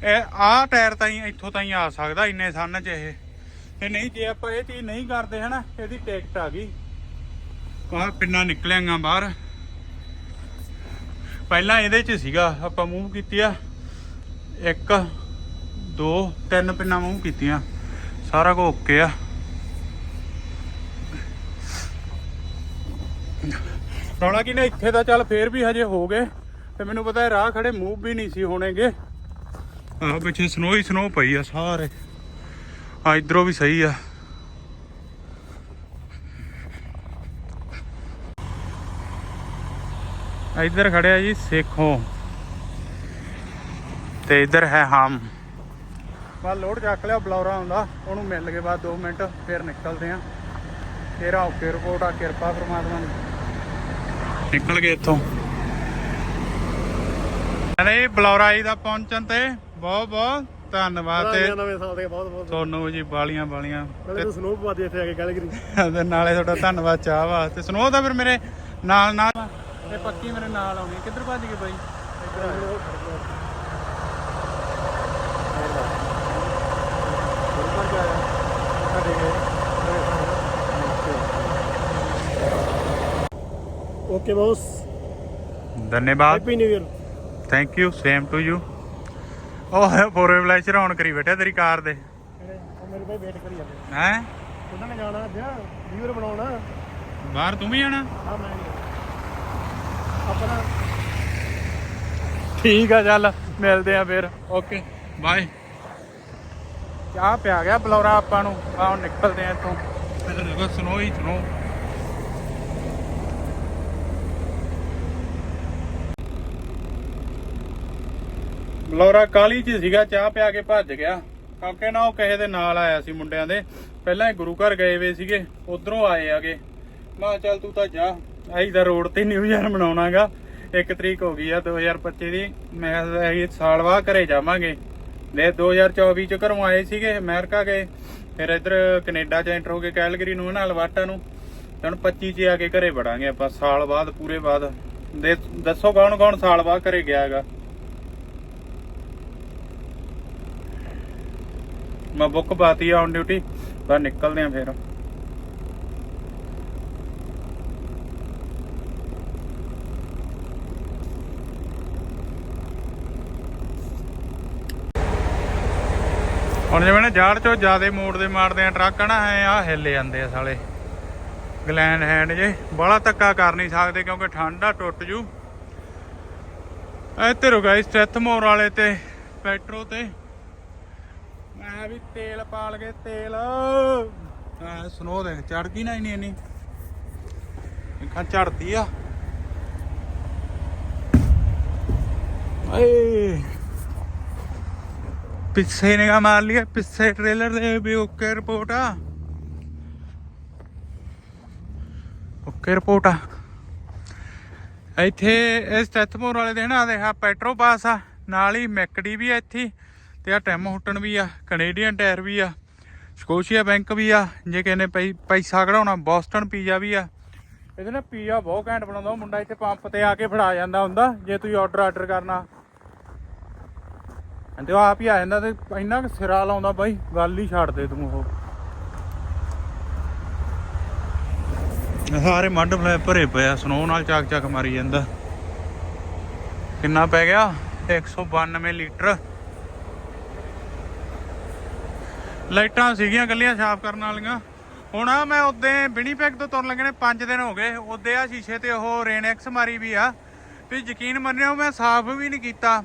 Speaker 1: ਇਹ ਆਹ ਟਾਇਰ ਤਾਂ ਹੀ ਇੱਥੋਂ ਤਾਈਂ ਆ ਸਕਦਾ, ਇੰਨੇ ਸਨ 'ਚ ਇਹ। ਤੇ ਨਹੀਂ, ਜੇ ਆਪਾਂ ਇਹ ਚੀਜ਼ ਨਹੀਂ ਕਰਦੇ, ਹਨਾ, ਇਹਦੀ ਟਿਕਟ ਆ ਗਈ। ਆਹ ਪਿੰਨਾ ਨਿਕਲਿਆਂਗਾ ਬਾਹਰ। ਪਹਿਲਾਂ ਇਹਦੇ 'ਚ ਸੀਗਾ, ਆਪਾਂ ਮੂਵ ਕੀਤੀ ਆ ਇੱਕ, ਦੋ, ਤਿੰਨ ਪਿੰਨਾ ਮੂਵ ਕੀਤੀਆਂ। ਸਾਰਾ ਕੁਝ ਓਕੇ ਆ। ਰੌਲਾ ਕੀ ਨੇ ਇੱਥੇ ਤਾਂ ਚੱਲ ਫੇਰ ਵੀ ਹਜੇ ਹੋ ਗਏ। ਤੇ ਮੈਨੂੰ ਪਤਾ ਹੈ ਰਾਹ ਖੜੇ ਮੂਵ ਵੀ ਨਹੀਂ ਸੀ ਹੋਣੇਗੇ। ਆਹ ਪਿੱਛੇ ਸਨੋ ਹੀ ਸਨੋ ਪਈ ਆ ਸਾਰੇ। ਆ ਇਧਰੋਂ ਵੀ ਸਹੀ ਆ। ਇਧਰ ਖੜਿਆ ਜੀ ਸੇਖੋਂ। ਤੇ ਇਧਰ ਹੈ ਹਮ। ਬਾ ਲੋਡ ਚੱਕ ਲਿਆ, ਬਲੌਰਾ ਆਉਂਦਾ। ਉਹਨੂੰ ਮਿਲ ਕੇ ਬਾਅਦ 2 ਮਿੰਟ, ਫਿਰ ਨਿਕਲਦੇ ਆ। ਤੇਰਾ ਓਕੇ ਰਿਪੋਰਟ ਆ, ਕਿਰਪਾ ਪ੍ਰਮਾਤਮਾ ਦੀ। ਨਿਕਲ ਗਏ ਇੱਥੋਂ। ਅਰੇ ਬਲੌਰਾ ਜੀ ਦਾ ਪਹੁੰਚਣ ਤੇ ਬਹੁਤ ਬਹੁਤ ਧੰਨਵਾਦ ਤੇ
Speaker 3: ਨਵੇਂ ਸਾਲ ਦੇ ਬਹੁਤ ਬਹੁਤ
Speaker 1: ਤੁਹਾਨੂੰ ਜੀ ਬਾਲੀਆਂ ਬਾਲੀਆਂ।
Speaker 3: ਤੂੰ ਸਨੋਪ ਪਾ ਦੇ ਇੱਥੇ ਆ ਕੇ ਕੈਲਗਰੀ।
Speaker 1: ਤੇ ਨਾਲੇ ਤੁਹਾਡਾ ਧੰਨਵਾਦ ਚਾਹ ਵਾਸਤੇ ਸੁਣੋ ਤਾਂ ਫਿਰ ਮੇਰੇ ਨਾਲ ਨਾਲ ਇਹ ਪੱਕੀ ਮੇਰੇ ਨਾਲ ਆਉਣੀ। ਕਿੱਧਰ ਭੱਜ ਗਏ ਬਾਈ ਇੱਧਰ ਆ ਜਾਓ। ਉੱਪਰ ਜਾ ਆ ਸਾਡੇ ਗਏ
Speaker 3: ਓਕੇ ਬੌਸ
Speaker 1: ਧੰਨਵਾਦ
Speaker 3: happy new year
Speaker 1: thank you same to you ਉਹ ਫੋਰ ਬਲੈਚਰ ਆਨ ਕਰੀ ਬੈਠਾ ਤੇਰੀ ਕਾਰ ਦੇ।
Speaker 3: ਮੇਰੇ ਭਾਈ ਵੇਟ ਕਰੀ ਜਾਂਦੇ
Speaker 1: ਹੈ?
Speaker 3: ਉਹਨਾਂ ਨੇ ਜਾਣਾ ਅੱਜ ਵੀਰ ਬਣਾਉਣਾ
Speaker 1: ਬਾਹਰ ਤੂੰ ਵੀ ਜਾਣਾ?
Speaker 3: ਆ ਮੈਂ ਨਹੀਂ ਆਪਣਾ।
Speaker 1: ਠੀਕ ਆ ਚੱਲ ਮਿਲਦੇ ਆ ਫਿਰ। ਓਕੇ ਬਾਏ ਚਾਹ ਪਿਆ ਗਿਆ ਬਲੌਰਾ ਆਪਾਂ ਨੂੰ। ਆਹ ਹੁਣ ਨਿਕਲਦੇ ਆ ਇੱਥੋਂ। ਸਨੋ ਹੀ ਸਨੋ ਬਲੌਰਾ ਕਾਲੀ ਚ ਸੀਗਾ, ਚਾਹ ਪਿਆ ਕੇ ਭੱਜ ਗਿਆ। ਕਿਉਂਕਿ ਨਾ ਉਹ ਕਿਸੇ ਦੇ ਨਾਲ ਆਇਆ ਸੀ ਮੁੰਡਿਆਂ ਦੇ। ਪਹਿਲਾਂ ਹੀ ਗੁਰੂ ਘਰ ਗਏ ਵੇ ਸੀਗੇ, ਉਧਰੋਂ ਆਏ ਆਗੇ। ਮੈਂ ਚੱਲ ਤੂੰ ਤਾਂ ਜਾ। ਅਸੀਂ ਤਾਂ ਰੋਡ ਤੇ ਨਿਊ ਇਅਰ ਮਨਾਉਣਾਗਾ। ਇੱਕ ਤਰੀਕ ਹੋ ਗਈ ਆ 2025 ਦੀ। ਮੈਂ ਕਿਹਾ, ਅਸੀਂ ਸਾਲ ਬਾਅਦ ਘਰੇ ਜਾਵਾਂਗੇ। ਦੇ 2024 ਚ ਘਰੋਂ ਆਏ ਸੀਗੇ, ਅਮਰੀਕਾ ਗਏ। ਫਿਰ ਇੱਧਰ ਕੈਨੇਡਾ ਚ ਐਂਟਰ ਹੋ ਕੇ ਕੈਲਗਰੀ ਨੂੰ ਨਾ ਅਲਬਰਟਾ ਨੂੰ। ਤੇ ਹੁਣ 25 ਚ ਆ ਕੇ ਘਰੇ ਵੜਾਂਗੇ ਆਪਾਂ, ਸਾਲ ਬਾਅਦ, ਪੂਰੇ ਬਾਅਦ। ਦੇ ਦੱਸੋ ਕੌਣ ਕੌਣ ਸਾਲ ਬਾਅਦ ਘਰੇ ਗਿਆ ਮੈਂ ਬੁੱਕ ਪਾਤੀ ਆ ਔਨ ਡਿਊਟੀ ਬਸ ਨਿਕਲਦੇ ਆ ਫਿਰ। ਹੁਣ ਜਿਵੇਂ ਨਾ ਜਾੜ ਚੋਂ ਜਿਆਦੇ ਮੋੜ ਦੇ ਮਾਰਦੇ ਆ ਟਰੱਕ ਨਾ, ਐ ਆ ਹਿੱਲ ਜਾਂਦੇ ਆ ਸਾਲੇ। ਗਲੈਂਡ ਹੈਂਡ ਜੇ ਬੜਾ ਧੱਕਾ ਕਰ ਨਹੀਂ ਸਕਦੇ ਕਿਉਂਕਿ ਠੰਡਾ ਟੁੱਟ ਜੂ। ਇੱਥੇ ਰੋ ਗਾਇਸ ਸਟੈਥਮੋਰ ਵਾਲੇ ਤੇ ਪੈਟਰੋ ਤੇ। ਮੈਂ ਵੀ ਤੇਲ ਪਾ ਲਗੇ ਤੇਲ। ਆ ਸਨੋ ਦੇਖ ਚੜ ਗਈ ਨਾ ਇੰਨੀ ਇੰਨੀ। ਇਖਾਂ ਚੜਦੀ ਆ। ਏ ਪਿੱਛੇ ਨਿਗਾ ਮਾਰ ਲਿਆ ਪਿੱਛੇ ਟ੍ਰੇਲਰ ਦੇ ਵੀ ਓਕੇ ਰਿਪੋਰਟ ਆ। ਓਕੇ ਰਿਪੋਰਟ ਆ। ਇੱਥੇ ਇਸ ਸਟੈਥਮੋਰ ਵਾਲੇ ਦੇ ਨਾ ਦੇਖਾ ਪੈਟਰੋ ਪਾਸ ਆ, ਨਾਲ ਹੀ ਮੈਕਡੀ ਵੀ ਆ ਇੱਥੇ। ਤੇ ਆ ਟੈਮ ਹੁੱਟਣ ਵੀ ਆ ਕੈਨੇਡੀਅਨ ਟਾਇਰ ਵੀ ਆ ਸਕੋਸ਼ੀਆ ਬੈਂਕ ਵੀ ਆ, ਜੇ ਕਹਿੰਦੇ ਪਈ ਪੈਸਾ ਕਢਾਉਣਾ ਬੋਸਟਨ ਪੀਜ਼ਾ ਵੀ ਆ। ਇਹਦੇ ਨਾਲ ਪੀਜ਼ਾ ਬਹੁਤ ਘੈਂਟ ਬਣਾਉਂਦਾ, ਉਹ ਮੁੰਡਾ ਇੱਥੇ ਪੰਪ ਤੇ ਆ ਕੇ ਫੜਾ ਜਾਂਦਾ ਹੁੰਦਾ, ਜੇ ਤੁਸੀਂ ਆਰਡਰ ਆਰਡਰ ਕਰਨਾ। ਤੇ ਉਹ ਆਪ ਹੀ ਆ ਜਾਂਦਾ ਤੇ ਇੰਨਾ ਕੁ ਸਿਰਾ ਲਾਉਂਦਾ, ਬਾਈ, ਗੱਲ ਹੀ ਛੱਡ ਦੇ ਤੂੰ ਉਹ। ਸਾਰੇ ਮੱਡ ਫਲੇ ਭਰੇ ਪਿਆ ਆ ਸਨੋ ਨਾਲ ਚੱਕ ਚੱਕ ਮਾਰੀ ਜਾਂਦਾ। ਕਿੰਨਾ ਪੈ ਗਿਆ? 192 ਲੀਟਰ। ਲਾਈਟਾਂ ਸੀਗੀਆਂ ਕੱਲੀਆਂ ਸਾਫ਼ ਕਰਨ ਵਾਲੀਆਂ। ਹੁਣ ਆ ਮੈਂ ਉਦੋਂ ਬਿਨੀਪੈਕ ਤੋਂ ਤੁਰਨ ਲੱਗੇ ਨੇ 5 ਦਿਨ ਹੋ ਗਏ। ਉਦੋਂ ਆ ਸ਼ੀਸ਼ੇ ਤੇ ਉਹ ਰੇਨੈਕਸ ਮਾਰੀ ਵੀ ਆ। ਤੇ ਯਕੀਨ ਮੰਨਿਓ, ਮੈਂ ਸਾਫ਼ ਵੀ ਨਹੀਂ ਕੀਤਾ।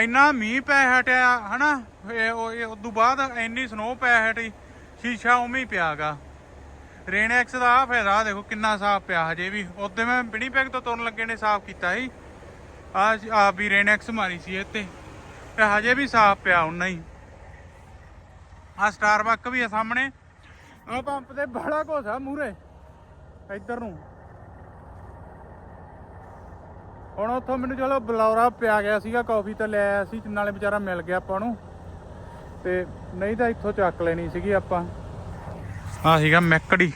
Speaker 1: ਇੰਨਾ ਮੀਂਹ ਪੈ ਹਟਿਆ, ਹਨਾ? ਇਹ ਉਹ ਤੋਂ ਬਾਅਦ ਇੰਨੀ ਸਨੋ ਪੈ ਹਟੀ, ਸ਼ੀਸ਼ਾ ਉਵੇਂ ਹੀ ਪਿਆਗਾ ਰੇਨੈਕਸ ਦਾ ਆ ਫਾਇਦਾ ਦੇਖੋ ਕਿੰਨਾ ਸਾਫ਼ ਪਿਆ ਹਜੇ ਵੀ। ਉਦੋਂ ਮੈਂ ਬਿਨੀਪੈਕ ਤੋਂ ਤੁਰਨ ਲੱਗੇ ਨੇ, ਸਾਫ਼ ਕੀਤਾ ਸੀ। ਆ ਆ ਵੀ ਰੇਨੈਕਸ ਮਾਰੀ ਸੀ ਇਹ ਤੇ ਤੇ ਹਜੇ ਵੀ ਸਾਫ਼ ਪਿਆ ਉਨਾ ਹੀ। ਆ ਸਟਾਰਬਕ ਵੀ ਆ ਸਾਹਮਣੇ। ਆ ਪੰਪ ਤੇ ਬੜਾ ਘੋਸਾ ਮੂਰੇ ਇੱਧਰ ਨੂੰ। ਹੁਣ ਉੱਥੋਂ ਮੈਨੂੰ ਚਲੋ ਬਲੌਰਾ ਪਿਆ ਗਿਆ ਸੀਗਾ ਕਾਫੀ ਤਾਂ ਲੈ ਆਇਆ ਸੀ ਨਾਲੇ ਵਿਚਾਰਾ ਮਿਲ ਗਿਆ ਆਪਾਂ ਨੂੰ। ਤੇ ਨਹੀਂ ਤਾਂ ਇੱਥੋਂ ਚੱਕ ਲੈਣੀ ਸੀਗੀ ਆਪਾਂ। ਆ ਸੀਗਾ ਮੈਕੜੀ।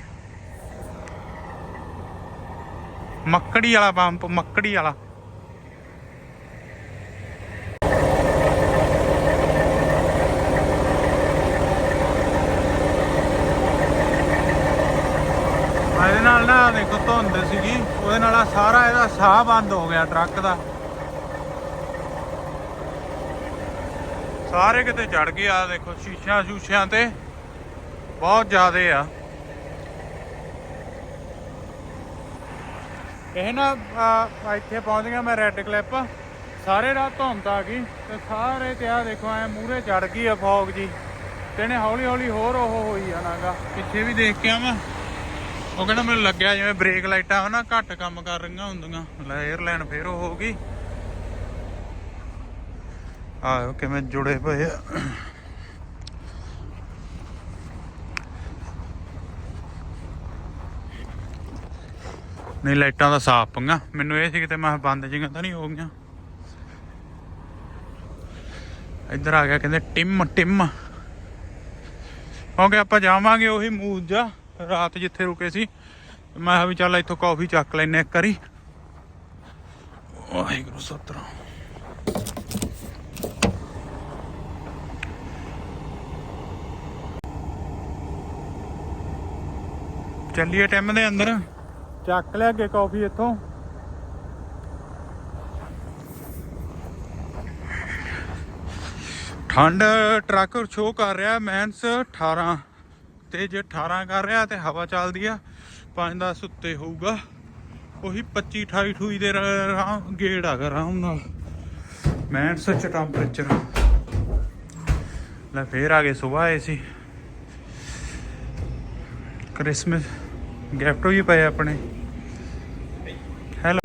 Speaker 1: ਮੱਕੜੀ ਵਾਲਾ ਪੰਪ ਮੱਕੜੀ ਵਾਲਾ ਆ ਇਹਦੇ ਨਾਲ ਨਾ ਦੇਖੋ ਧੁੰਦ ਸੀਗੀ ਉਹਦੇ ਨਾਲ ਆ ਸਾਰਾ ਇਹਦਾ ਸਾਹ ਬੰਦ ਹੋ ਗਿਆ ਟਰੱਕ ਦਾ। ਸਾਰੇ ਕਿਤੇ ਚੜ ਗਏ ਆ, ਦੇਖੋ ਸ਼ੀਸ਼ਿਆਂ ਸ਼ੂਸ਼ਿਆਂ ਤੇ। ਬਹੁਤ ਜ਼ਿਆਦੇ ਆ। ਇਹ ਨਾ ਇੱਥੇ ਪਹੁੰਚ ਗਿਆ ਮੈਂ ਰੈੱਡ ਕਲਿੱਪ ਸਾਰੇ ਰਾਤ ਧੁੰਦ ਆ ਗਈ ਤੇ ਸਾਰੇ ਤੇ ਆ ਦੇਖੋ, ਐ ਮੂਹਰੇ ਚੜ ਗਈ ਆ ਫੌਗ ਜੀ। ਤੇ ਇਹਨੇ ਹੌਲੀ ਹੌਲੀ ਹੋਰ ਉਹ ਹੋਈ ਜਾਣਾਗਾ। ਪਿੱਛੇ ਵੀ ਦੇਖ ਕੇ ਆਵਾਂ। ਉਹ ਕਹਿੰਦਾ ਮੈਨੂੰ ਲੱਗਿਆ ਜਿਵੇਂ ਬ੍ਰੇਕ ਲਾਈਟਾਂ ਹਨਾ ਘੱਟ ਕੰਮ ਕਰ ਰਹੀਆਂ ਹੁੰਦੀਆਂ। ਲੈ 에ਅਰਲਾਈਨ ਫੇਰ ਉਹ ਹੋ ਗਈ ਆਹੋ, ਕਿਵੇਂ ਜੁੜੇ ਪਏ ਆ। ਨਹੀਂ, ਲਾਈਟਾਂ ਦਾ ਸਾਫ਼ ਪੰਗਾ ਮੈਨੂੰ ਇਹ ਸੀ ਕਿਤੇ ਮੈਂ ਬੰਦ ਜਿਹੀਆਂ ਤਾਂ ਨਹੀਂ ਹੋ ਗਈਆਂ। ਇੱਧਰ ਆ ਗਿਆ, ਕਹਿੰਦੇ ਟਿਮ ਟਿਮ ਕਿਉਂਕਿ ਆਪਾਂ ਜਾਵਾਂਗੇ ਉਹੀ ਮੂਜਾ ਰਾਤ ਜਿੱਥੇ ਰੁਕੇ ਸੀ ਤੇ ਮੈਂ ਕਿਹਾ ਵੀ ਚੱਲ ਇੱਥੋਂ ਕਾਫੀ ਚੱਕ ਲੈਨੇ ਇੱਕ ਵਾਰੀ। ਵਾਹਿਗੁਰੂ ਸਤਿਨਾਮ। ਚੱਲੀਏ ਟਿਮ ਦੇ ਅੰਦਰ। ਚੱਕ ਲਿਆ ਅੱਗੇ ਕਾਫੀ ਇੱਥੋਂ। ਠੰਡ ਟਰੱਕ ਸ਼ੋ ਕਰ ਰਿਹਾ ਮੈਂਸ 18 ਤੇ ਜੇ 18 ਕਰ ਰਿਹਾ ਤੇ ਹਵਾ ਚੱਲਦੀ ਆ 5-10 ਉੱਤੇ ਹੋਊਗਾ। ਉਹੀ 25 28 28 ਦੇ ਰਾਮ, ਗੇੜ ਆ ਆਰਾਮ ਨਾਲ। ਮੈਂਸ ਚ ਟੈਂਪਰੇਚਰ ਲੈ ਫੇਰ ਆ ਗਏ ਸਵੇਰ ਆਏ ਸੀ। ਕ੍ਰਿਸਮਸ ਗਿਫਟ ਵੀ ਪਏ ਆਪਣੇ। ਹੈਲੋ।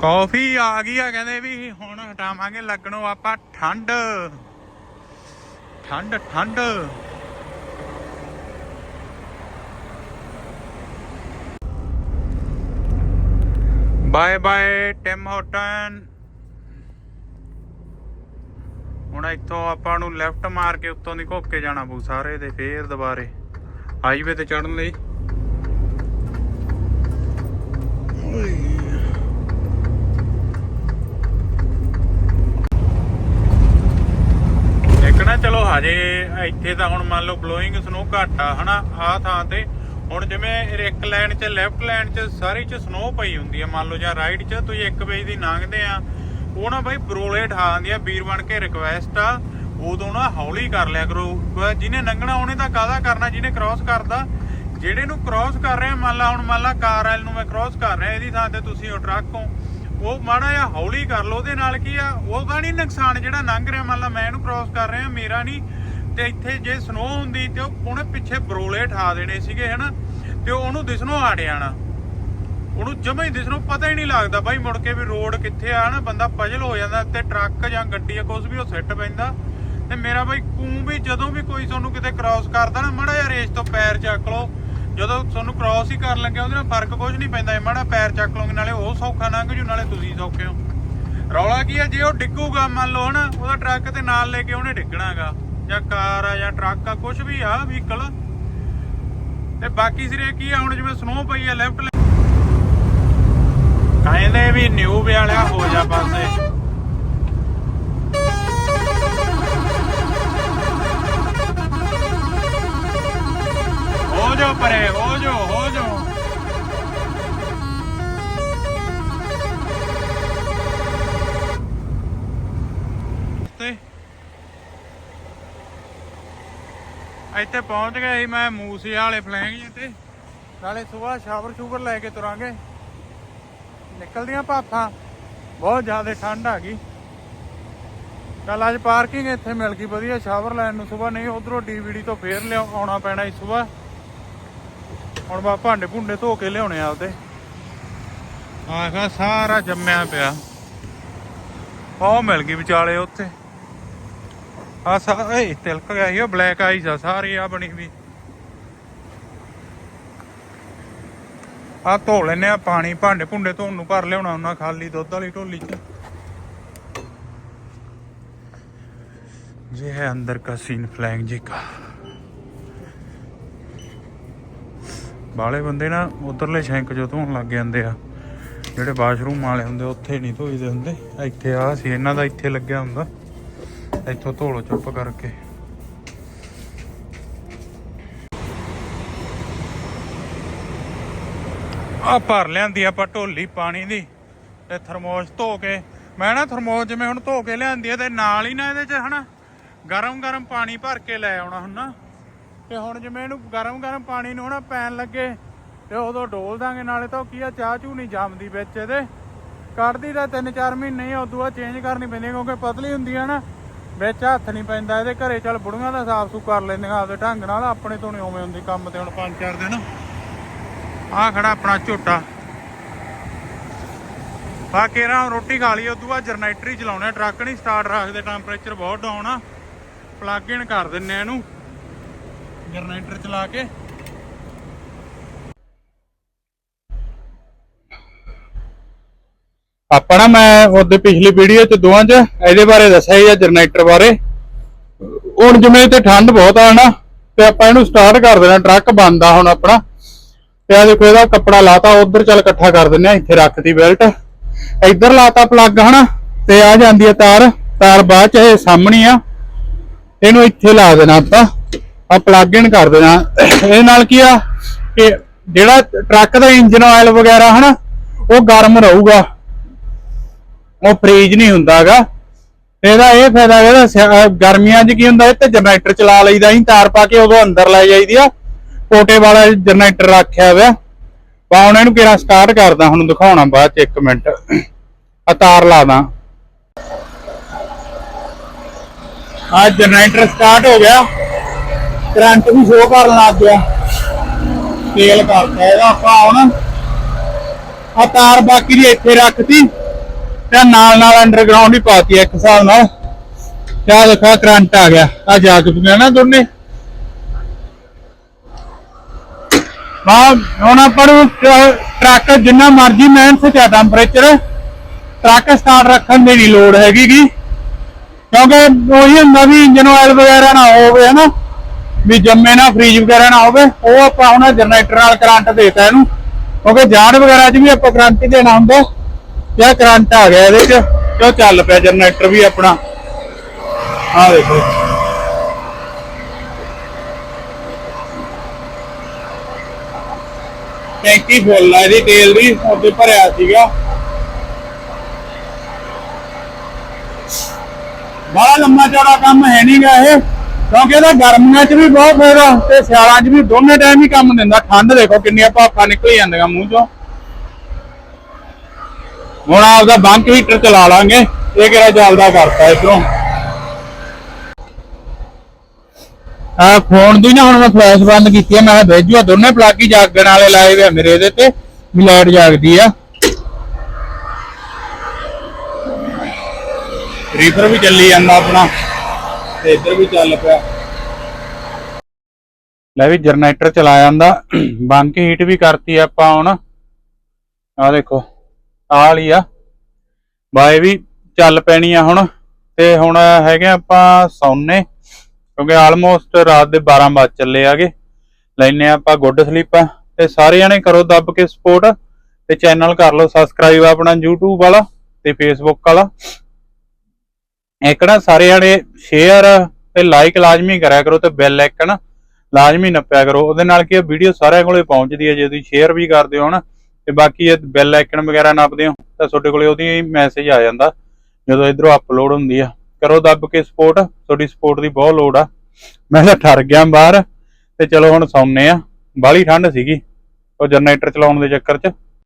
Speaker 1: ਕਾਫੀ ਆ ਗਈ ਆ, ਕਹਿੰਦੇ ਵੀ ਹੁਣ ਹਟਾਵਾਂਗੇ ਲੱਗਣੋਂ ਆਪਾਂ ਠੰਡ। ਠੰਡ ਠੰਡ। ਬਾਏ ਬਾਏ ਟਿਮ ਹੋਟਨ ਹੁਣ ਇੱਥੋਂ ਆਪਾਂ ਨੂੰ ਲੈਫਟ ਮਾਰ ਕੇ ਉੱਤੋਂ ਦੀ ਘੁੱਕ ਕੇ ਜਾਣਾ ਪਊ ਸਾਰੇ ਦੇ ਫੇਰ ਦੁਬਾਰੇ। ਹਾਈਵੇ ਤੇ ਚੜਨ ਲਈ। ਇੱਕ ਨਾ ਚਲੋ ਹਜੇ ਇੱਥੇ ਤਾਂ ਹੁਣ ਮੰਨ ਲਓ ਬਲੋਇੰਗ ਸਨੋ ਘੱਟ ਆ, ਹਨਾ, ਆਹ ਥਾਂ ਤੇ। ਹੁਣ ਜਿਵੇਂ ਇੱਕ ਲਾਈਨ 'ਚ ਲੈਫਟ ਲਾਈਨ 'ਚ ਸਾਰੀ 'ਚ ਸਨੋ ਪਈ ਹੁੰਦੀ ਆ, ਮੰਨ ਲਓ ਜਾਂ ਰਾਈਟ 'ਚ, ਤੁਸੀਂ ਇੱਕ ਵੇਜ ਦੀ ਲੰਘਦੇ ਆ। ਉਹ ਨਾ ਬਾਈ ਬਰੋਲੇ ਠਾ ਦਿੰਦੀ ਆ, ਵੀਰ ਬਣ ਕੇ ਰਿਕਵੈਸਟ ਆ, ਉਦੋਂ ਨਾ ਹੌਲੀ ਕਰ ਲਿਆ ਕਰੋ। ਜਿਹਨੇ ਲੰਘਣਾ, ਉਹਨੇ ਤਾਂ ਕਾਹਦਾ ਕਰਨਾ, ਜਿਹਨੇ ਕ੍ਰਾਸ ਕਰਦਾ। ਜਿਹੜੇ ਨੂੰ ਕ੍ਰਾਸ ਕਰ ਰਿਹਾ, ਮੰਨ ਲਾ, ਹੁਣ ਮੰਨ ਲਾ ਕਾਰ ਵਾਲ ਨੂੰ ਮੈਂ ਕ੍ਰਾਸ ਕਰ ਰਿਹਾ, ਇਹਦੀ ਥਾਂ ਤੇ ਤੁਸੀਂ ਉਹ ਟਰੱਕ ਹੋ। ਉਹ ਮਾੜਾ ਜਿਹਾ ਹੌਲੀ ਕਰ ਲਓ, ਉਹਦੇ ਨਾਲ ਕੀ ਆ ਉਹਦਾ ਨਹੀਂ ਨੁਕਸਾਨ ਜਿਹੜਾ ਲੰਘ ਰਿਹਾ, ਮੰਨ ਲਾ ਮੈਂ ਇਹਨੂੰ ਕ੍ਰਾਸ ਕਰ ਰਿਹਾ, ਮੇਰਾ ਨਹੀਂ। ਤੇ ਇੱਥੇ ਜੇ ਸਨੋ ਹੁੰਦੀ ਤੇ ਉਹ ਉਹਨੇ ਪਿੱਛੇ ਬਰੋਲੇ ਠਾ ਦੇਣੇ ਸੀਗੇ, ਹਨਾ? ਤੇ ਉਹਨੂੰ ਦਿਸਣੋਂ ਆੜ ਜਾਣਾ। ਉਹਨੂੰ ਜਮਾ ਹੀ ਦਿਸਣੋਂ ਪਤਾ ਹੀ ਨਹੀਂ ਲੱਗਦਾ, ਬਾਈ ਮੁੜ ਕੇ ਵੀ ਰੋਡ ਕਿੱਥੇ ਆ ਨਾ ਬੰਦਾ ਪਜਲ ਹੋ ਜਾਂਦਾ ਤੇ ਟਰੱਕ ਜਾਂ ਗੱਡੀ ਆ ਕੁਝ ਵੀ ਉਹ ਸਿੱਟ ਪੈਂਦਾ। ਤੇ ਮੇਰਾ ਬਾਈ ਕੂੰ ਵੀ ਜਦੋਂ ਵੀ ਕੋਈ ਤੁਹਾਨੂੰ ਕਿਤੇ ਕ੍ਰਾਸ ਕਰਦਾ ਨਾ, ਮਾੜਾ ਜਿਹਾ ਰੇਸ ਤੋਂ ਪੈਰ ਚੱਕ ਲਓ। ਜਦੋਂ ਤੁਹਾਨੂੰ ਕ੍ਰਾਸ ਹੀ ਕਰਨ ਲੱਗਿਆ ਉਹਦੇ ਨਾਲ ਫ਼ਰਕ ਕੁਝ ਨਹੀਂ ਪੈਂਦਾ। ਇਹ ਮਾੜਾ ਪੈਰ ਚੱਕ ਲਓਗੇ ਨਾਲੇ ਉਹ ਸੌਖਾ ਲੰਘ ਜੂ, ਨਾਲੇ ਤੁਸੀਂ ਸੌਖੇ ਹੋ। ਰੌਲਾ ਕੀ ਆ, ਜੇ ਉਹ ਡਿੱਗੂਗਾ, ਮੰਨ ਲਓ ਹਨਾ, ਉਹਦਾ ਟਰੱਕ ਤੇ ਨਾਲ ਲੈ ਕੇ ਉਹਨੇ ਡਿੱਗਣਾਗਾ, ਜਾਂ ਕਾਰ ਆ, ਜਾਂ ਟਰੱਕ ਆ ਕੁਝ ਵੀ ਆ ਵਹੀਕਲ ਤੇ ਬਾਕੀ ਸਿਰੇ ਕੀ ਆ, ਹੁਣ ਜਿਵੇਂ ਸਨੋ ਪਈ ਆ ਲੈਫਟ ਕਹਿੰਦੇ ਵੀ ਨਿਊ ਵਾਲਿਆ ਹੋ ਜਾ ਪਾਸੇ ਹੋ ਜਾ ਪਰੇ ਹੋ ਜਾ ਹੋ ਜਾ ਇੱਥੇ ਪਹੁੰਚ ਗਏ ਸੀ ਮੈਂ ਮੂਸੇ ਵਾਲੇ ਫਲੈਂਗ ਜੀ ਤੇ। ਨਾਲੇ ਸਵੇਰ ਸ਼ਾਵਰ ਸ਼ੂਵਰ ਲੈ ਕੇ ਤੁਰਾਂਗੇ। ਨਿਕਲਦੀਆਂ ਭਾਫਾਂ, ਬਹੁਤ ਜ਼ਿਆਦਾ ਠੰਡ ਆ ਗਈ। ਕੱਲ ਅੱਜ ਪਾਰਕਿੰਗ ਇੱਥੇ ਮਿਲ ਗਈ, ਵਧੀਆ ਸ਼ਾਵਰ ਲੈਣ ਨੂੰ। ਸਵੇਰ ਨਹੀਂ, ਉਧਰੋਂ ਡੀਵੀਡੀ ਤੋਂ ਫੇਰ ਲਿਆ, ਆਉਣਾ ਪੈਣਾ ਸੀ ਸਵੇਰ ਹੁਣ ਬਾ ਭਾਂਡੇ ਭੁੰਡੇ ਧੋ ਕੇ ਲਿਆਉਣੇ ਆ ਉਹਦੇ ਆਖਾ ਸਾਰਾ ਜੰਮਿਆ ਪਿਆ ਉਹ ਮਿਲ ਗਈ ਵਿਚਾਲੇ ਉੱਥੇ ਆ ਸਾ ਏ ਤਿਲਕ ਗਿਆ ਸੀ ਉਹ ਬਲੈਕ ਆਈਸ ਆ ਸਾਰੀ ਆ ਬਣੀ ਵੀ ਆ ਧੋ ਲੈਨੇ ਆ ਪਾਣੀ ਭਾਂਡੇ ਭੁੰਡੇ ਧੋਣ ਨੂੰ ਭਰ ਲਿਆਉਣਾ ਉਹਨਾਂ ਖਾਲੀ ਦੁੱਧ ਵਾਲੀ ਢੋਲੀ ਚ ये है अंदर का सीन फ्लैंग जी का ਬਾਲੇ ਬੰਦੇ ਨਾ ਉਧਰਲੇ ਸ਼ੈਂਕ ਜੋ ਧੋਣ ਲੱਗ ਜਾਂਦੇ ਆ। ਜਿਹੜੇ ਬਾਥਰੂਮ ਵਾਲੇ ਹੁੰਦੇ, ਉੱਥੇ ਨਹੀਂ ਧੋਈਦੇ ਹੁੰਦੇ। ਇੱਥੇ ਆ ਸੀ, ਇਹਨਾਂ ਦਾ ਇੱਥੇ ਲੱਗਿਆ ਹੁੰਦਾ। ਇੱਥੋਂ ਧੋ ਚੁੱਪ ਕਰਕੇ। ਆ ਭਰ ਲਿਆਂਦੀ ਆਪਾਂ ਢੋਲੀ ਪਾਣੀ ਦੀ ਤੇ ਥਰਮੋਸ ਧੋ ਕੇ। ਮੈਂ ਨਾ ਥਰਮੋਸ ਜਿਵੇਂ ਹੁਣ ਧੋ ਕੇ ਲਿਆਂਦੀ ਆ ਤੇ ਨਾਲ ਹੀ ਨਾ ਇਹਦੇ ਚ ਹਨਾ ਗਰਮ ਗਰਮ ਪਾਣੀ ਭਰ ਕੇ ਲੈ ਆਉਣਾ ਹੁਣ ਨਾ ਤੇ ਹੁਣ ਜਿਵੇਂ ਇਹਨੂੰ ਗਰਮ ਗਰਮ ਪਾਣੀ ਨੂੰ ਹਨਾ ਪੈਣ ਲੱਗੇ ਤੇ ਉਦੋਂ ਡੋਲ ਦਾਂਗੇ, ਨਾਲੇ ਤਾਂ ਉਹ ਕੀ ਆ, ਚਾਹ ਚੂ ਨਹੀਂ ਜੰਮਦੀ ਵਿੱਚ ਇਹਦੇ। ਕੱਢਦੀ ਤਾਂ 3-4 ਮਹੀਨੇ ਹੀ ਉਦੋਂ ਬਾਅਦ ਚੇਂਜ ਕਰਨੀ ਪੈਂਦੀ ਕਿਉਂਕਿ ਪਤਲੀ ਹੁੰਦੀ ਆ ਨਾ, ਵਿੱਚ ਹੱਥ ਨਹੀਂ ਪੈਂਦਾ ਇਹਦੇ। ਘਰੇ ਚੱਲ ਬੁੜੀਆਂ ਦਾ ਸਾਫ਼ ਸੁ ਕਰ ਲੈਂਦੀਆਂ ਆਪਦੇ ਢੰਗ ਨਾਲ, ਆਪਣੇ ਤੋਂ ਨਹੀਂ ਉਵੇਂ ਹੁੰਦੀ ਕੰਮ ਤੇ ਹੁਣ 5-4 ਦਿਨ। ਆ ਖੜਾ ਆਪਣਾ ਝੋਟਾ। ਬਾਕੀ ਰਾਂ ਰੋਟੀ ਖਾ ਲਈ, ਉਦੋਂ ਬਾਅਦ ਜਨਰੇਟਰ ਹੀ ਚਲਾਉਣਾ, ਟਰੱਕ ਨਹੀਂ ਸਟਾਰਟ ਰੱਖਦੇ ਟੈਂਪਰੇਚਰ ਬਹੁਤ ਡਾਊਨ ਆ। ਪਲੱਗ ਇਨ ਕਰ ਦਿੰਨੇ ਇਹਨੂੰ। ਜਨਰੇਟਰ ਚਲਾ ਕੇ। ਆਪਾਂ ਨਾ ਮੈਂ ਉਹਦੇ ਪਿਛਲੀ ਵੀਡੀਓ ਚ ਦੋਵਾਂ ਚ ਇਹਦੇ ਬਾਰੇ ਦੱਸਿਆ ਹੀ ਆ ਜਨਰੇਟਰ ਬਾਰੇ। ਹੁਣ ਜਿਵੇਂ ਇੱਥੇ ਠੰਡ ਬਹੁਤ ਆ ਨਾ, ਤੇ ਆਪਾਂ ਇਹਨੂੰ ਸਟਾਰਟ ਕਰ ਦੇਣਾ ਟਰੱਕ ਬੰਦ ਆ ਹੁਣ ਆਪਣਾ। ਤੇ ਆ ਦੇਖੋ ਇਹਦਾ ਕੱਪੜਾ ਲਾਤਾ, ਉਧਰ ਚੱਲ ਇਕੱਠਾ ਕਰ ਦਿੰਨੇ ਆ, ਇੱਥੇ ਰੱਖਤੀ ਬੈਲਟ ਇੱਧਰ ਲਾਤਾ ਪਲੱਗ ਹਨਾ, ਤੇ ਆ ਜਾਂਦੀ ਆ ਤਾਰ। ਤਾਰ ਬਾਅਦ ਚ ਇਹ ਸਾਹਮਣੀ ਆ। ਇਹਨੂੰ ਇੱਥੇ ਲਾ ਦੇਣਾ ਆਪਾਂ। ਆ ਪਲੱਗ ਇਨ ਕਰ ਦੇਣਾ। ਇਹਦੇ ਨਾਲ ਕੀ ਆ ਕਿ ਜਿਹੜਾ ਟਰੱਕ ਦਾ ਇੰਜਨ ਆਇਲ ਵਗੈਰਾ ਹਨਾ, ਉਹ ਗਰਮ ਰਹੂਗਾ। ਉਹ ਫ੍ਰੀਜ ਨਹੀਂ ਹੁੰਦਾਗਾ। ਇਹਦਾ ਇਹ ਫਾਇਦਾ ਇਹਦਾ ਗਰਮੀਆਂ 'ਚ ਕੀ ਹੁੰਦਾ, ਇਹ ਤੇ ਜਨਰੇਟਰ ਚਲਾ ਲਈਦਾ ਅਸੀਂ ਤਾਰ ਪਾ ਕੇ ਉਦੋਂ ਅੰਦਰ ਲੈ ਜਾਈਦੀ ਆ। ਕੋਟੇ ਵਾਲਾ ਜਨਰੇਟਰ ਰੱਖਿਆ ਹੋਇਆ। ਪਾ ਹੁਣ ਇਹਨੂੰ ਕਿਹੜਾ ਸਟਾਰਟ ਕਰਦਾ, ਹੁਣ ਦਿਖਾਉਣਾ ਬਾਅਦ ਚ 1 ਮਿੰਟ। ਆ ਤਾਰ ਲਾ ਦਾਂ। ਆ ਜਨਰੇਟਰ ਸਟਾਰਟ ਹੋ ਗਿਆ। ਕਰੰਟ ਵੀ ਸ਼ੋ ਕਰਨ ਲੱਗ ਗਿਆ ਤੇਲ ਕਰਤਾ ਇਹਦਾ ਆਪਾਂ ਹੁਣ ਆ ਤਾਰ ਬਾਕੀ ਦੀ ਇੱਥੇ ਰੱਖਤੀ ਤੇ ਨਾਲ ਨਾਲ ਅੰਡਰਗਰਾਉਂਡ ਹੀ ਪਾਤੀ ਇੱਕ ਹਿਸਾਬ ਨਾਲ। ਕਿਆ ਦੇਖਾ, ਕਰੰਟ ਆ ਗਿਆ। ਆ ਜਾ ਕੇ ਪਈਆਂ ਨਾ ਦੋਨੇ। ਹਾਂ ਹੁਣ ਆਪਾਂ ਨੂੰ ਟਰੱਕ ਜਿੰਨਾ ਮਰਜ਼ੀ ਮਿਹਨਤ ਤੇ ਟੈਂਪਰੇਚਰ ਟਰੱਕ ਸਟਾਰਟ ਰੱਖਣ ਦੀ ਨਹੀਂ ਲੋੜ ਹੈਗੀ ਗੀ। ਕਿਉਂਕਿ ਉਹੀ ਹੁੰਦਾ ਵੀ ਇੰਜਨ ਆਇਲ ਵਗੈਰਾ ਨਾ ਹੋਵੇ, ਹਨਾ। ਵੀ ਜੰਮੇ ਨਾ ਫ੍ਰੀਜ ਵਗੈਰਾ ਨਾ ਹੋਵੇ, ਉਹ ਆਪਾਂ ਹੁਣ ਜਨਰੇਟਰ ਨਾਲ ਕਰੰਟ ਦੇਤਾ ਇਹਨੂੰ। ਕਿਉਂਕਿ ਜਾਨ ਵਗੈਰਾ 'ਚ ਵੀ ਆਪਾਂ ਕਰੰਟ ਹੀ ਦੇਣਾ ਹੁੰਦਾ। ਯਾ ਕਰੰਟ ਆ ਗਿਆ ਇਹਦੇ 'ਚ, ਤੇ ਚੱਲ ਪਿਆ ਜਨਰੇਟਰ ਵੀ ਆਪਣਾ। ਆਹ ਦੇਖੋ। ਟੈਂਕੀ ਫੁੱਲ ਆ, ਇਹਦੀ ਤੇਲ ਦੀ ਉੱਤੇ ਭਰਿਆ ਸੀਗਾ। ਬੜਾ ਲੰਮਾ ਚੌੜਾ ਕੰਮ ਹੈ ਨਹੀਂਗਾ ਇਹ। ਕਿਉਂਕਿ ਇਹਦਾ ਗਰਮੀਆਂ 'ਚ ਵੀ ਬਹੁਤ ਫਾਇਦਾ ਤੇ ਸਿਆਲਾਂ 'ਚ ਵੀ ਦੋਨੇ ਟਾਈਮ ਹੀ ਕੰਮ ਦਿੰਦਾ। ਠੰਡ ਦੇਖੋ ਕਿੰਨੀਆਂ ਭਾਪਾਂ ਨਿਕਲ ਜਾਂਦੀਆਂ ਮੂੰਹ 'ਚੋਂ। ਹੁਣ ਆਪਦਾ ਬੰਕ ਹੀਟਰ ਚਲਾ ਲਾਂਗੇ। ਇਹ ਕਿਹੜਾ ਚੱਲਦਾ ਕਰਤਾ ਇਧਰੋਂ। ਆ ਫੋਨ ਦੀ ਨਾ ਹੁਣ ਮੈਂ ਫਲੈਸ਼ ਬੰਦ ਕੀਤੀ ਆ। ਮੈਂ ਕਿਹਾ ਭੇਜੂ ਦੋਨੇ ਪਲੱਗ ਹੀ ਜਾਗਣ ਵਾਲੇ ਲਾਏ ਹੋਏ ਮੇਰੇ ਇਹਦੇ ਤੇ, ਵੀ ਲਾਈਟ ਜਾਗਦੀ ਆ। ਰੀਫਰ ਵੀ ਚੱਲੀ ਜਾਂਦਾ ਆਪਣਾ। ਤੇ ਇੱਧਰ ਵੀ ਚੱਲ ਪਿਆ। ਲੈ ਵੀ ਜਨਰੇਟਰ ਚਲਾ ਜਾਂਦਾ। ਬੰਕ ਹੀਟ ਵੀ ਕਰਤੀ ਆਪਾਂ ਹੁਣ। ਆ ਦੇਖੋ, ਆਹ ਵਾਲੀ ਆ। ਬਾਏ ਵੀ ਚੱਲ ਪੈਣੀ ਆ ਹੁਣ। ਤੇ ਹੁਣ ਹੈਗੇ ਆਪਾਂ ਸੌਨੇ, ਕਿਉਂਕਿ ਆਲਮੋਸਟ ਰਾਤ ਦੇ 12 ਵਜ ਚੱਲੇ ਆਗੇ। ਲੈਨੇ ਆਪਾਂ ਗੁੱਡ ਸਲੀਪ ਤੇ ਸਾਰੇ ਜਣੇ ਕਰੋ ਦੱਬ ਕੇ ਸਪੋਰਟ ਤੇ ਚੈਨਲ ਕਰ ਲਓ ਸਬਸਕ੍ਰਾਈਬ ਆਪਣਾ YouTube ਵਾਲਾ ਤੇ Facebook ਵਾਲਾ। ਇੱਕ ਨਾ ਸਾਰੇ ਜਣੇ ਸ਼ੇਅਰ ਤੇ ਲਾਈਕ ਲਾਜ਼ਮੀ ਕਰਿਆ ਕਰੋ ਤੇ ਬੈਲ ਆਈਕਨ ਲਾਜ਼ਮੀ ਨੱਪਿਆ ਕਰੋ। ਉਹਦੇ ਨਾਲ ਕੀ ਵੀਡੀਓ ਸਾਰਿਆਂ ਕੋਲੇ ਪਹੁੰਚਦੀ ਹੈ ਜੇ ਤੁਸੀਂ ਸ਼ੇਅਰ ਵੀ ਕਰਦੇ ਹੋ ਨਾ, ਤੇ ਬਾਕੀ ਇਹ ਬੈਲ ਆਈਕਨ ਵਗੈਰਾ ਨੱਪਦੇ ਹੋ, ਤਾਂ ਤੁਹਾਡੇ ਕੋਲੇ ਉਹਦੀ ਮੈਸੇਜ ਆ ਜਾਂਦਾ, ਜਦੋਂ ਇਧਰੋਂ ਅਪਲੋਡ ਹੁੰਦੀ ਆ। ਕਰੋ ਦੱਬ ਕੇ ਸਪੋਰਟ ਤੁਹਾਡੀ ਸਪੋਰਟ ਦੀ ਬਹੁਤ ਲੋੜ ਆ। ਮੈਂ ਤਾਂ ਠਰ ਗਿਆ ਬਾਹਰ, ਤੇ ਚਲੋ ਹੁਣ ਸੌਂਨੇ ਆ। ਬਾਹਲੀ ਠੰਡ ਸੀਗੀ, ਉਹ ਜਨਰੇਟਰ ਚਲਾਉਣ ਦੇ ਚੱਕਰ 'ਚ।